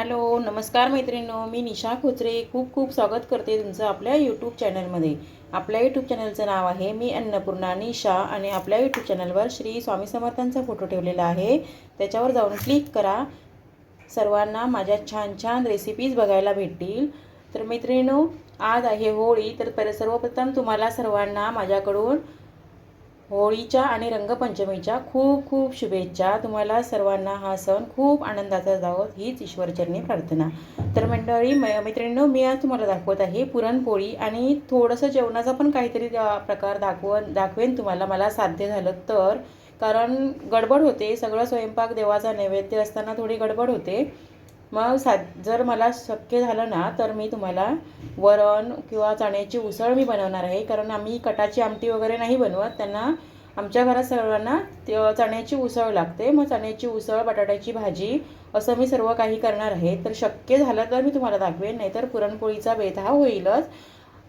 Hello नमस्कार मैत्रिणींनो मी निशा खोचरे खूप खूप स्वागत करते तुमचं आपल्या यूट्यूब चॅनलमध्ये आपल्या यूट्यूब चॅनलचं नाव आहे मी अन्नपूर्णा निशा आणि आपल्या यूट्यूब चॅनलवर श्री स्वामी समर्थांचा फोटो ठेवलेला आहे. त्याच्यावर जाऊन क्लिक करा. सर्वांना माझ्या छान छान रेसिपीज बघायला भेटतील. तर मैत्रिणींनो आज आहे होळी. तर पर सर्वप्रथम तुम्हाला सर्वांना माझ्याकडून होळीच्या आणि रंगपंचमीच्या खूप खूप शुभेच्छा. तुम्हाला सर्वांना हा सण खूप आनंदाचा जावो हीच ईश्वरचरणी प्रार्थना. तर मंडळी मै मैत्रिणींनो मी आज तुम्हाला दाखवत आहे पुरणपोळी आणि थोडंसं जेवणाचा पण काहीतरी प्रकार दाखवून दाखवेन तुम्हाला. मला साध्य झालं तर. कारण गडबड होते सगळं स्वयंपाक देवाचा नैवेद्य असताना थोडी गडबड होते. मग सा जर मला शक्य झालं ना तर मी तुम्हाला वरण किंवा चण्याची उसळ मी बनवणार आहे. कारण आम्ही कटाची आमटी वगैरे नाही बनवत. त्यांना आमच्या घरात सर्वांना ते- चण्याची उसळ लागते. मग चण्याची उसळ बटाट्याची भाजी असं मी सर्व काही करणार आहे. तर शक्य झालं तर मी तुम्हाला दाखवेन. नाहीतर पुरणपोळीचा बेत हा होईलच.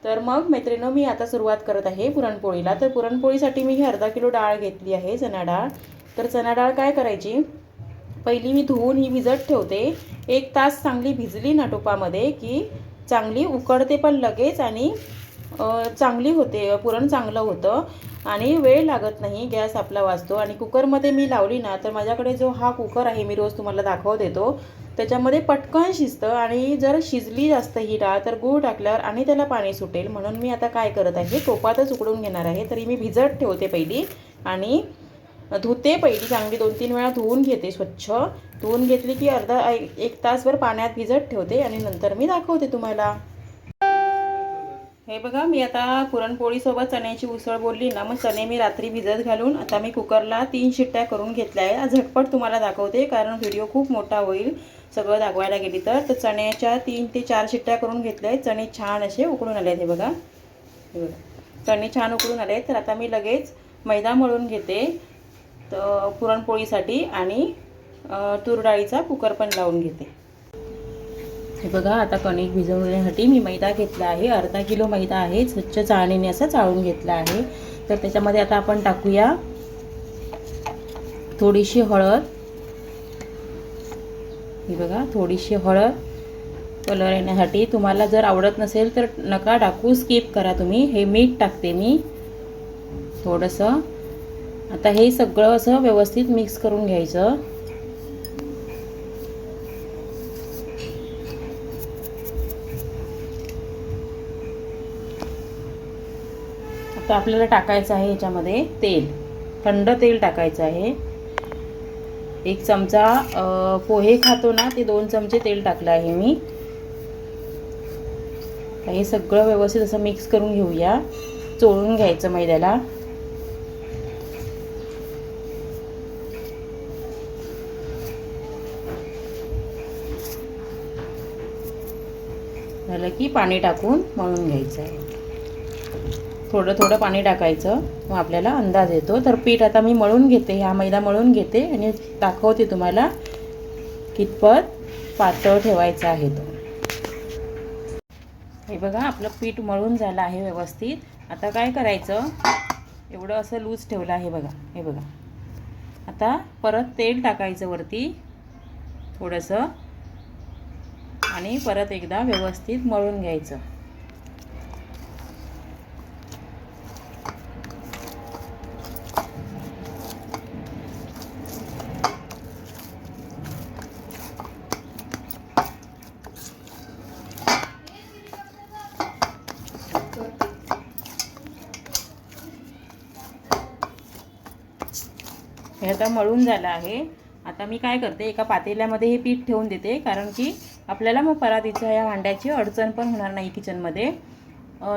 तर मग मैत्रिणीनं मी आता सुरुवात करत आहे पुरणपोळीला. तर पुरणपोळीसाठी मी ही अर्धा किलो डाळ घेतली आहे चणा डाळ. तर चणा डाळ काय करायची? पहिली मी धुवून ही भिजत ठेवते. एक तास चांगली भिजली ना टोपामध्ये की चांगली उकडते पण लगेच आणि चांगली होते पुरण चांगलं होतं आणि वेळ लागत नाही गॅस आपला वाचतो. आणि कुकरमध्ये मी लावली ना तर माझ्याकडे जो हा कुकर आहे मी रोज तुम्हाला दाखवत देतो त्याच्यामध्ये पटकन शिजतं आणि जर शिजली जास्त ही डाळ तर गूळ टाकल्यावर आणि त्याला पाणी सुटेल. म्हणून मी आता काय करत आहे टोपातच उकडून घेणार आहे. तरी मी भिजत ठेवते पहिली आणि धुते पहिली चांगली दोन तीन वेळा धुवून घेते स्वच्छ. धुवून घेतली की अर्धा एक एक तासभर पाण्यात भिजत ठेवते आणि नंतर मी दाखवते तुम्हाला. हे बघा मी आता पुरणपोळीसोबत चण्याची उसळ बोलली ना मग चणे मी रात्री भिजत घालून आता मी कुकरला तीन शिट्ट्या करून घेतल्या आहे झटपट तुम्हाला दाखवते कारण व्हिडिओ खूप मोठा होईल सगळं दाखवायला गेली तर. तर चण्याच्या तीन ते चार शिट्ट्या करून घेतल्या आहेत. चणे छान असे उकडून आले आहेत हे बघा. हे बघा. चणे छान उकडून आले आहेत तर आता मी लगेच मैदा मळून घेते. तर पुरणपोळीसाठी आणि तूर डाळीचा कुकर पण लावून घेते. हे बघा आता कणिक भिजवण्यासाठी मी मैदा घेतला आहे. अर्धा किलो मैदा आहे. स्वच्छ चाळणीने असं चाळून घेतला आहे. तर त्याच्यामध्ये आता आपण टाकूया थोडीशी हळद. हे बघा थोडीशी हळद कलर येण्यासाठी. तुम्हाला जर आवडत नसेल तर नका टाकू स्किप करा तुम्ही. हे मीठ टाकते मी. थोडंसं. आता हे सगळं असं व्यवस्थित मिक्स करून घ्यायचं. आता आपल्याला टाकायचं आहे याच्यामध्ये तेल. थंड तेल टाकायचं आहे. एक चमचा पोहे खातो ना ते दोन चमचे तेल टाकलं आहे मी. हे सगळं व्यवस्थित असं मिक्स करून घेऊया. चोळून घ्यायचं मैद्याला झालं की पाणी टाकून मळून घ्यायचं आहे. थोडं थोडं पाणी टाकायचं. मग आपल्याला अंदाज येतो. तर पीठ आता मी मळून घेते. हा मैदा मळून घेते आणि दाखवते तुम्हाला कितपत पातळ ठेवायचा आहे तो. हे बघा आपलं पीठ मळून झालं आहे व्यवस्थित. आता काय करायचं? एवढं असं लूज ठेवलं आहे बघा. हे बघा. आता परत तेल टाकायचं वरती. थोडंसं. आणि परत एकदा व्यवस्थित मळून घ्यायचं. हे आता मळून झालं आहे. आता मी काय करते एका पातेल्यामध्ये हे पीठ ठेवून देते कारण की आपल्याला मग परातीच्या या भांड्याची अडचण पण होणार नाही किचनमध्ये.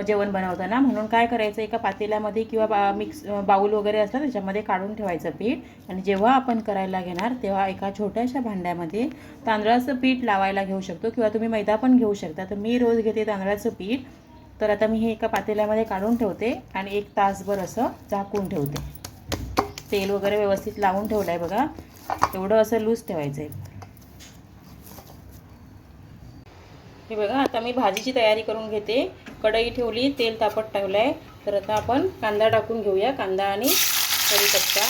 जेवण बनवताना. म्हणून काय करायचं एका पातेल्यामध्ये किंवा बा मिक्स बाऊल वगैरे असतं त्याच्यामध्ये काढून ठेवायचं पीठ. आणि जेव्हा आपण करायला घेणार तेव्हा एका छोट्याशा भांड्यामध्ये तांदळाचं पीठ लावायला घेऊ शकतो किंवा तुम्ही मैदा पण घेऊ शकता. तर मी रोज घेते तांदळाचं पीठ. तर आता मी हे एका पातेल्यामध्ये काढून ठेवते आणि एक तासभर असं झाकून ठेवते. तेल वगैरे व्यवस्थित लावून ठेवलं आहे बघा. एवढं असं लूज ठेवायचं आहे हे बघा आता मी भाजीची तयारी करून घेते. कढई ठेवली तेल तापत ठेवलं आहे तर आता आपण कांदा टाकून घेऊया. कांदा आणि कढीपत्ता.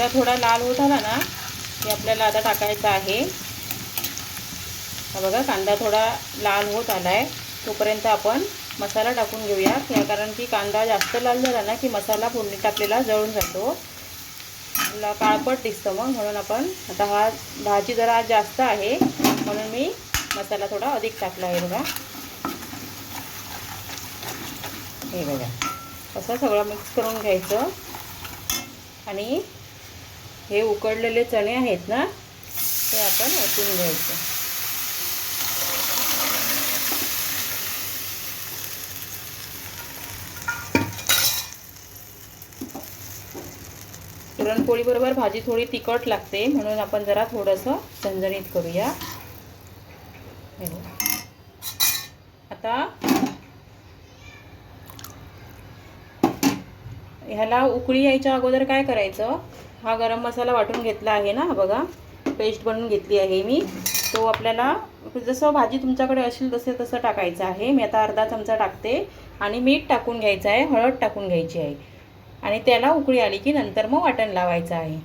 कांदा थोडा लाल होत आला ना की आपल्याला आता टाकायचा आहे. हा बघा कांदा थोडा लाल होत आला आहे तोपर्यंत आपण मसाला टाकून घेऊया या कारण की कांदा जास्त लाल झाला ना की मसाला फोडणी टाकलेला जळून जातो. ला काळपट दिसतं मग म्हणून आपण आता हा भाजी जरा आज जास्त आहे म्हणून मी मसाला थोडा अधिक टाकला आहे बघा. हे बघा असं सगळं मिक्स करून घ्यायचं. आणि हे उकडलेले चणे आहेत ना ते आपण ओतून घ्यायचं. पुरणपोळीबरोबर भाजी थोडी तिखट लागते म्हणून आपण जरा थोडंसं झणझणीत करूया. आता ह्याला उकळी यायच्या अगोदर काय करायचं? हा गरम मसाला वाटून घेतला आहे ना बघा. पेस्ट बनवून घेतली आहे मी. तो आपल्याला जसं भाजी तुमच्याकडे असेल तसे तसं टाकायचं आहे. मी आता अर्धा चमचा टाकते आणि मीठ टाकून घ्यायचं आहे हळद टाकून घ्यायची आहे. आणि त्याला उकळी आली की नंतर मग वाटण लावायचं आहे.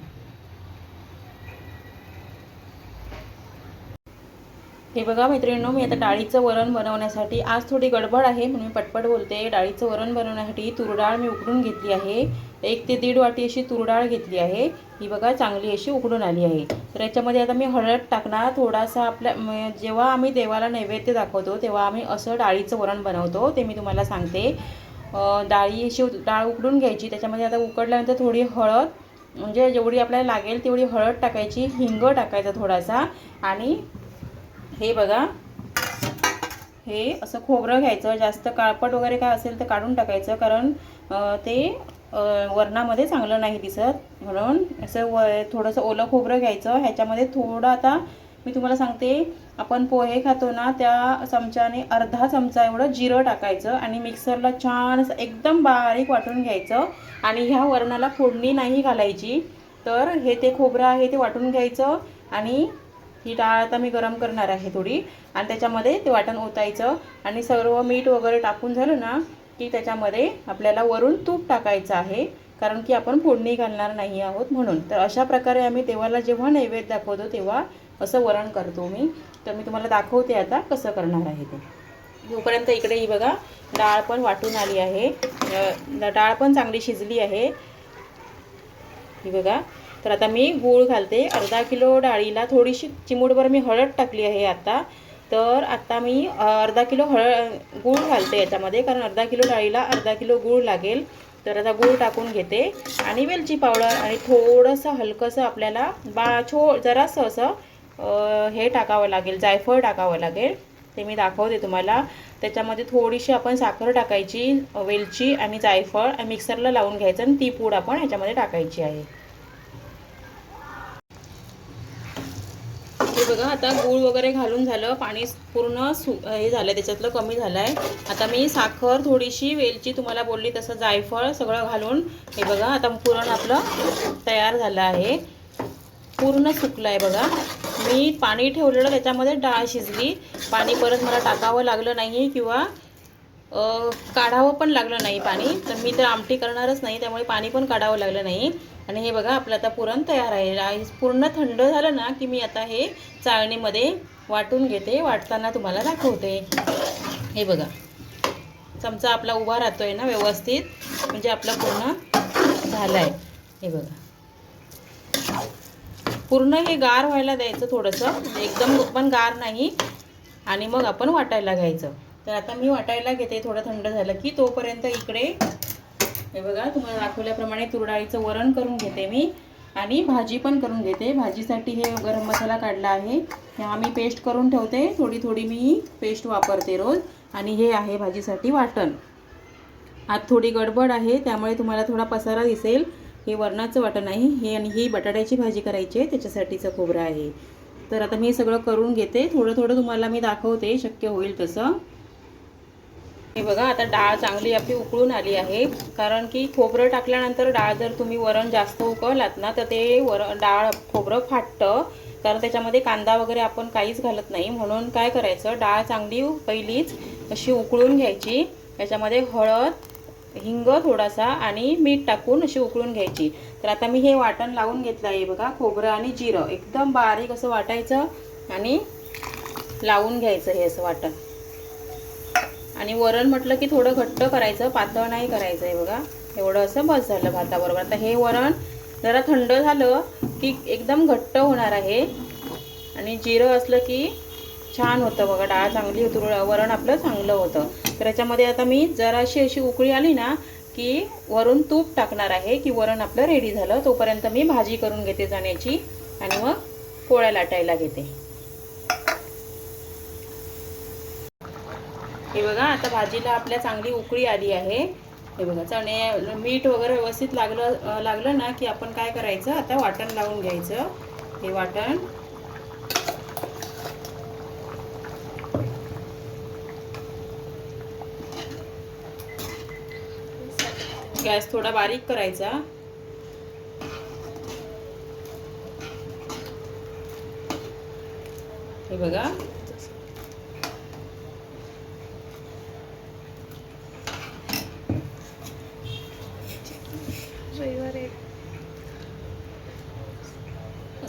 हे बघा मैत्रिणींनो मी आता डाळीचं वरण बनवण्यासाठी आज थोडी गडबड आहे म्हणून मी पटपट बोलते. डाळीचं वरण बनवण्यासाठी तुरडाळ मी उकडून घेतली आहे. एक ते दीड वाटी अशी तुरडाळ घेतली आहे. ही बघा चांगली अशी उकडून आली आहे. तर याच्यामध्ये आता मी हळद टाकणार. थोडासा आपल्या जेव्हा आम्ही देवाला नैवेद्य दाखवतो तेव्हा आम्ही असं डाळीचं वरण बनवतो. ते मी तुम्हाला सांगते. डाळी अशी डाळ उकडून घ्यायची. त्याच्यामध्ये आता उकडल्यानंतर थोडी हळद म्हणजे जेवढी आपल्याला लागेल तेवढी हळद टाकायची. हिंग टाकायचा थोडासा. आणि हे बघा. हे असं खोबरं घ्यायचं. जास्त काळपट वगैरे काय असेल तर काढून टाकायचं. कारण ते वरणामध्ये चांगलं नाही दिसत. म्हणून असं व थोडंसं ओलं खोबरं घ्यायचं. ह्याच्यामध्ये थोडं आता मी तुम्हाला सांगते. आपण पोहे खातो ना त्या चमच्याने अर्धा चमचा एवढं जिरं टाकायचं आणि मिक्सरला छान असं एकदम बारीक वाटून घ्यायचं. आणि ह्या वरणाला फोडणी नाही घालायची. तर हे ते खोबरं आहे ते वाटून घ्यायचं. आणि ही डाळ आता मी गरम करणार आहे थोडी. आणि त्याच्यामध्ये ते वाटण ओतायचं. आणि सर्व मीठ वगैरे टाकून झालं ना की त्याच्यामध्ये आपल्याला वरून तूप टाकायचं आहे. कारण की आपण फोडणी घालणार नाही आहोत म्हणून. तर अशा प्रकारे आम्ही देवाला जेव्हा नैवेद्य दाखवतो तेव्हा असं वरण करतो मी. तर मी तुम्हाला दाखवते आता कसं करणार आहे ते. जोपर्यंत इकडे ही बघा डाळ पण वाटून आली आहे. डाळ पण चांगली शिजली आहे. ही बघा तर आता मी गूळ घालते. अर्धा किलो डाळीला थोडीशी चिमूटभर मी हळद टाकली आहे आता. तर आता मी अर्धा किलो हळद गूळ घालते याच्यामध्ये कारण अर्धा किलो डाळीला अर्धा किलो गूळ लागेल. तर आता गूळ टाकून घेते. आणि वेलची पावडर आणि थोडंसं हलकंसं आपल्याला बा छो जरासं असं हे टाकावं लागेल जायफळ टाकावं लागेल. ते मी दाखवते तुम्हाला. त्याच्यामध्ये थोडीशी आपण साखर टाकायची वेलची आणि जायफळ मिक्सरला लावून घ्यायचं आणि ती पूड आपण ह्याच्यामध्ये टाकायची आहे. हे बघा आता गूळ वगैरे घालून झालं पाणी पूर्ण सु हे झालं त्याच्यातलं कमी झालं आहे आता मी साखर थोडीशी वेलची तुम्हाला बोलली तसं जायफळ सगळं घालून हे बघा आता पुरण आपलं तयार झालं आहे. पूर्ण सुकलं आहे बघा. मी पाणी ठेवलेलं त्याच्यामध्ये डाळ शिजली. पाणी परत मला टाकावं लागलं नाही किंवा काढावं पण लागलं नाही पाणी. तर मी तर आमटी करणारच नाही त्यामुळे पाणी पण काढावं लागलं नाही. आणि हे बघा आपलं आता पुरण तयार आहे. पूर्ण थंड झालं ना की मी आता हे चाळणीमध्ये वाटून घेते वाटताना तुम्हाला दाखवते. हे बघा. चमचा आपला उभा राहतोय ना व्यवस्थित. म्हणजे आपला पूर्ण झालं आहे हे बघा. पूर्ण हे गार व्हायला द्यायचं थोडंसं. म्हणजे एकदम पण गार नाही. आणि मग आपण वाटायला घ्यायचं. तर आता मी वाटायला घेते थोडं थंड झालं की तोपर्यंत इकडे हे बघा तुम्हाला दाखवल्याप्रमाणे तुरडाळीचं वरण करून घेते मी आणि भाजी पण करून घेते. भाजीसाठी हे गरम मसाला काढला आहे. हा मी पेस्ट करून ठेवते. थोडी थोडी मी पेस्ट वापरते रोज. आणि हे आहे भाजीसाठी वाटण. आत थोडी गडबड आहे त्यामुळे तुम्हाला थोडा पसारा दिसेल. हे वरणाचं वाटण आहे हे आणि ही बटाट्याची भाजी करायची आहे त्याच्यासाठीचं खोबरं आहे. तर आता मी हे सगळं करून घेते. थोडं थोडं तुम्हाला मी दाखवते. शक्य होईल तसं. हे बघा आता डाळ चांगली आपली उकळून आली आहे. कारण की खोबरं टाकल्यानंतर डाळ जर तुम्ही वरण जास्त उकळलात ना तर ते वर डाळ खोबरं फाटतं. कारण त्याच्यामध्ये कांदा वगैरे आपण काहीच घालत नाही. म्हणून काय करायचं डाळ चांगली पहिलीच अशी उकळून घ्यायची. त्याच्यामध्ये हळद हिंग थोडासा आणि मीठ टाकून अशी उकळून घ्यायची. तर आता मी हे वाटण लावून घेतलं आहे बघा खोबरं आणि जिरं. एकदम बारीक असं वाटायचं आणि लावून घ्यायचं हे असं वाटण. आणि वरण म्हटलं की थोडं घट्ट करायचं पातळ नाही करायचं आहे बघा. एवढं असं बस झालं भाताबरोबर. आता हे वरण जरा थंड झालं की एकदम घट्ट होणार आहे. आणि जिरं असलं की छान होतं बघा डाळ चांगली होती वरण आपलं चांगलं होतं. तर याच्यामध्ये आता मी जराशी अशी उकळी आली ना की वरून तूप टाकणार आहे की वरण आपलं रेडी झालं. तोपर्यंत मी भाजी करून घेते जाण्याची आणि मग पोळ्या लाटायला घेते. हे बघा आता भाजीला आपल्या चांगली उकळी आली आहे. हे बघा चणे मीठ वगैरे व्यवस्थित लागलं लागलं ना की आपण काय करायचं? आता वाटण लावून घ्यायचं. हे वाटण. गॅस थोडा बारीक करायचा. हे बघा.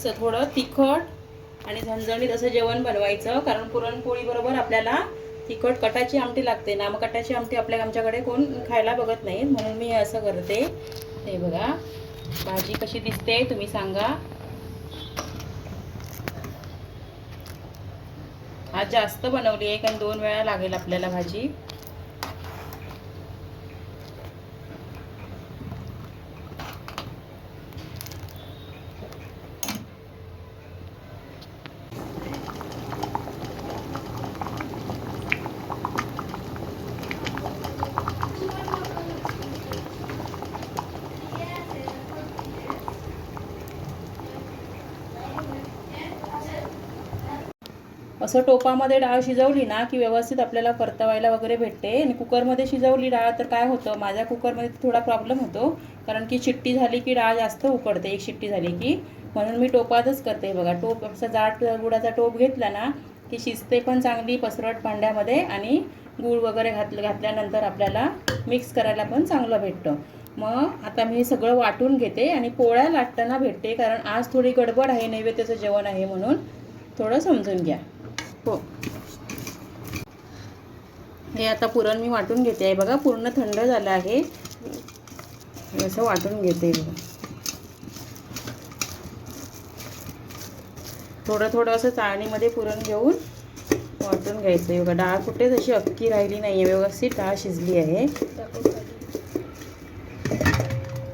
असं थोडं तिखट आणि झणझणीत असं जेवण बनवायचं कारण पुरणपोळीबरोबर आपल्याला तिखट कटाची आमटी लागते ना मग कटाची आमटी आपल्या आमच्याकडे कोण खायला बघत नाही म्हणून मी असं करते. हे बघा भाजी कशी दिसते तुम्ही सांगा. आज जास्त बनवली आहे कारण दोन वेळा लागेल आपल्याला भाजी. असं टोपामध्ये डाळ शिजवली ना की व्यवस्थित आपल्याला परतवायला वगैरे भेटते. आणि कुकरमध्ये शिजवली डाळ तर काय होतं माझ्या कुकरमध्ये थोडा प्रॉब्लेम होतो. कारण की शिट्टी झाली की डाळ जास्त उकडते एक शिट्टी झाली की. म्हणून मी टोपातच करते बघा. टोप असा जाड गुडाचा टोप घेतला ना की शिजते पण चांगली पसरट भांड्यामध्ये आणि गूळ वगैरे घातलं घातल्यानंतर आपल्याला मिक्स करायला पण चांगलं भेटतं. मग आता मी सगळं वाटून घेते आणि पोळ्या लाटताना भेटते. कारण आज थोडी गडबड आहे नैवेद्याचं जेवण आहे म्हणून थोडं समजून घ्या. हो. हे आता पुरण मी वाटून घेते. आहे बघा पूर्ण थंड झालं आहे. असं वाटून घेते बघा थोडं थोडं असं चाळणीमध्ये पुरण घेऊन वाटून घ्यायचं आहे. बघा डाळ कुठे तशी अक्की राहिली नाही आहे व्यवस्थित डाळ शिजली आहे.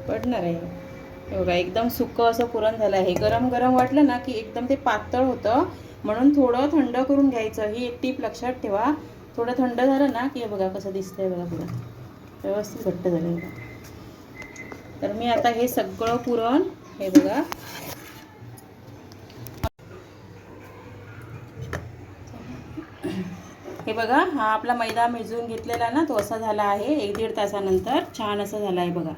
पडणार आहे. हे बघा एकदम सुकं असं पुरण झालं आहे. गरम गरम वाटलं ना की एकदम ते पातळ होतं. म्हणून थोडं थंड करून घ्यायचं. ही एक टीप लक्षात ठेवा. थोडं थंड झालं ना की हे बघा कसं दिसतंय बघा पुरण व्यवस्थित घट्ट झालं बघा. तर मी आता हे सगळं पुरण हे बघा. हे बघा हा आपला मैदा मिजवून घेतलेला ना तो असा झाला आहे एक दीड तासानंतर छान असा झाला आहे बघा.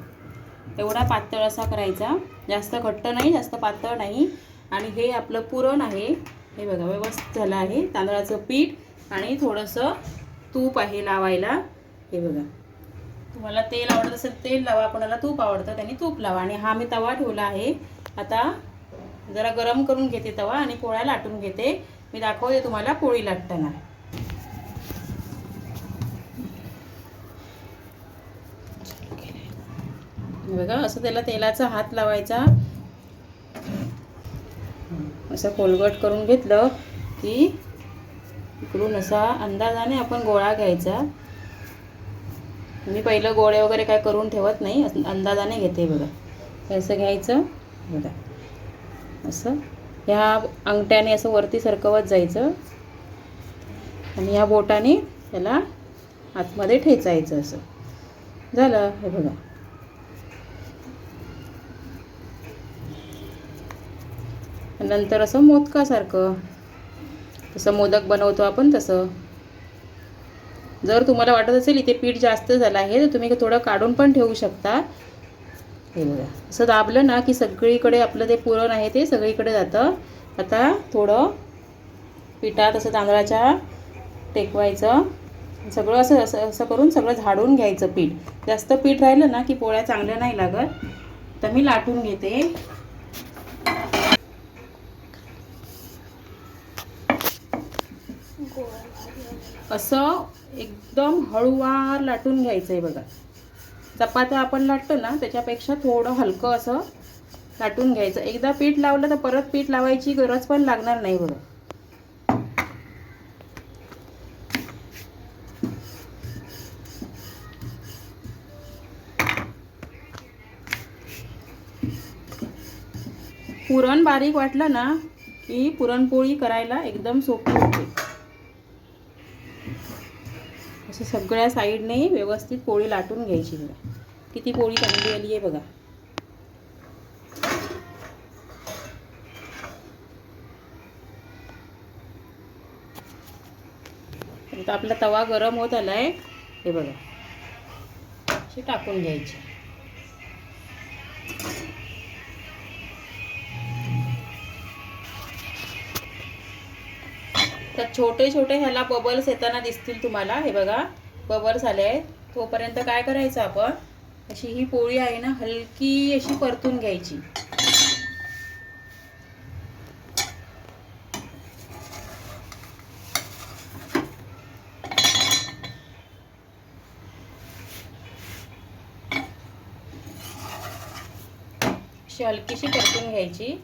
एवढा पातळ असा करायचा. जास्त घट्ट नाही जास्त पातळ नाही. आणि हे आपलं पुरण आहे. हे बघा व्यवस्थित झालं आहे. तांदळाचं पीठ आणि थोडंसं तूप आहे लावायला. हे बघा. तुम्हाला तेल आवडत असेल तेल लावा. कोणाला तूप आवडतं त्यांनी तूप लावा. आणि हा मी तवा ठेवला आहे. आता जरा गरम करून घेते तवा आणि पोळ्या लाटून घेते. मी दाखवते तुम्हाला पोळी लाटताना. बघा असं त्याला तेलाचा हात लावायचा. असं कोलगट करून घेतलं की इकडून असा अंदाजाने आपण गोळा घ्यायचा. मी पहिलं गोळे वगैरे काय करून ठेवत नाही अंदाजाने घेते बघा. असं घ्यायचं बघा. असं. ह्या अंगठ्याने असं वरती सरकवत जायचं. आणि ह्या बोटाने त्याला आतमध्ये ठेचायचं असं. झालं हे बघा. नंतर असं मोदकासारखं. तसं मोदक बनवतो आपण तसं. जर तुम्हाला वाटत असेल इथे पीठ जास्त झालं आहे तर तुम्ही थोडं काढून पण ठेवू शकता. हे बघा. असं दाबलं ना की सगळीकडे आपलं ते पुरण आहे ते सगळीकडे जातं. आता थोडं पिठात असं तांदळाच्या टेकवायचं. सगळं असं असं असं करून सगळं झाडून घ्यायचं पीठ. जास्त पीठ राहिलं ना की पोळ्या चांगल्या नाही लागत. तर मी लाटून घेते. असं एकदम हळूवार लाटून घ्यायचं आहे बघा. चपात्या आपण लाटतो ना त्याच्यापेक्षा थोडं हलकं असं लाटून घ्यायचं. एकदा पीठ लावलं तर परत पीठ लावायची गरज पण लागणार नाही बघा. पुरण बारीक वाटलं ना की पुरणपोळी करायला एकदम सोपी होते. असं सगळ्या साईडने व्यवस्थित पोळी लाटून घ्यायची मला किती पोळी चांगली आली आहे बघा. आता आपला तवा गरम होत आला आहे हे बघा. अशी टाकून घ्यायची. तर छोटे छोटे ह्याला बबल्स येताना दिसतील तुम्हाला. हे बघा बबल्स आले आहेत. तोपर्यंत काय करायचं आपण? अशी ही पोळी आहे ना हलकी अशी परतून घ्यायची. अशी हलकीशी परतून घ्यायची.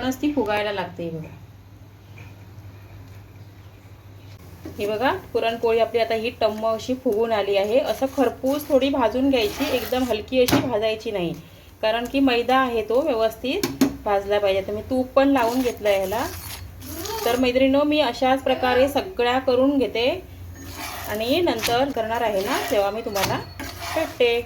आपणच ती फुगायला लागते हे बघा. हे बघा पुरणपोळी आपली आता ही टम्म अशी फुगून आली आहे. असं खरपूस थोडी भाजून घ्यायची एकदम हलकी अशी भाजायची नाही. कारण की मैदा आहे तो व्यवस्थित भाजला पाहिजे. तर मी तूप पण लावून घेतलं आहे ह्याला. तर मैत्रिणीनो मी अशाच प्रकारे सगळ्या करून घेते. आणि नंतर करणार आहे ना तेव्हा मी तुम्हाला भेटते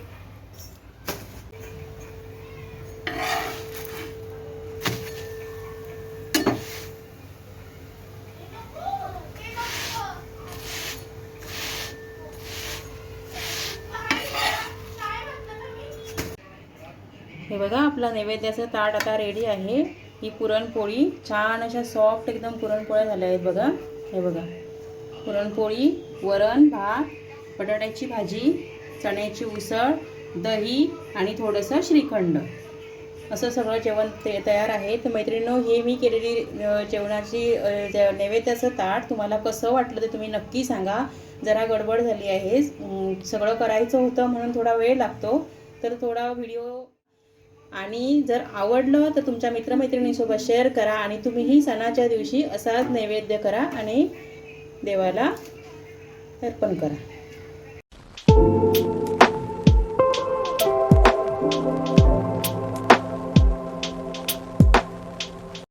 बघा आपला नैवेद्याचं ताट आता रेडी आहे. ही पुरणपोळी छान अशा सॉफ्ट एकदम पुरणपोळ्या झाल्या आहेत बघा. हे बघा. पुरणपोळी वरण भात बटाट्याची भाजी चण्याची उसळ दही आणि थोडंसं श्रीखंड. असं सगळं जेवण ते तयार आहे. तर मैत्रिणींनो हे मी केलेली जेवणाची नैवेद्याचं ताट तुम्हाला कसं वाटलं ते तुम्ही नक्की सांगा. जरा गडबड झाली आहे. सगळं करायचं होतं म्हणून थोडा वेळ लागतो. तर थोडा व्हिडिओ आणि जर आवडलं तर तुमच्या मित्रमैत्रिणींसोबत शेअर करा आणि तुम्हीही सणाच्या दिवशी असाच नैवेद्य करा आणि देवाला अर्पण करा.